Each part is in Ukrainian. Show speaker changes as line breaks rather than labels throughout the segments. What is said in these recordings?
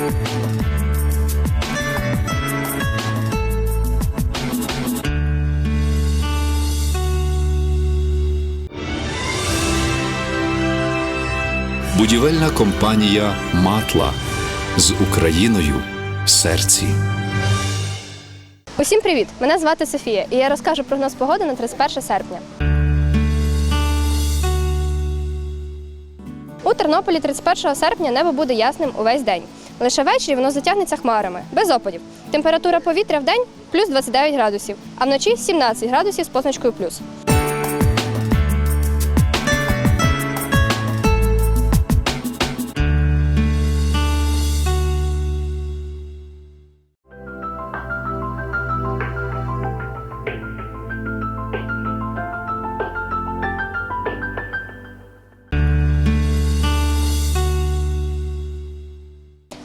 Будівельна компанія Матла з Україною в серці.
Усім привіт! Мене звати Софія, і я розкажу прогноз погоди на 31 серпня. У Тернополі 31 серпня небо буде ясним увесь день. Лише ввечері воно затягнеться хмарами, без опадів. Температура повітря в день плюс 29 градусів, а вночі 17 градусів з позначкою плюс.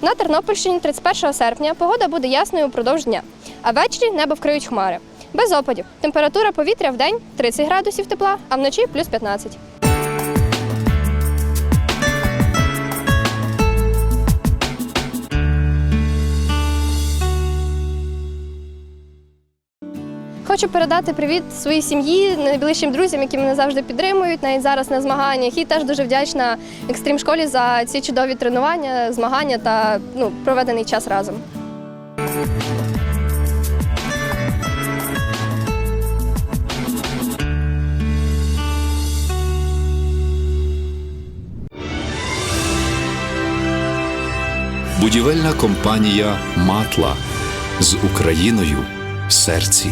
На Тернопільщині 31 серпня погода буде ясною упродовж дня, а ввечері небо вкриють хмари. Без опадів. Температура повітря в день 30 градусів тепла, а вночі плюс 15. Хочу передати привіт своїй сім'ї, найближчим друзям, які мене завжди підтримують, навіть зараз на змаганнях. І теж дуже вдячна екстрім школі за ці чудові тренування, змагання та ну, проведений час разом.
Будівельна компанія Матла з Україною в серці.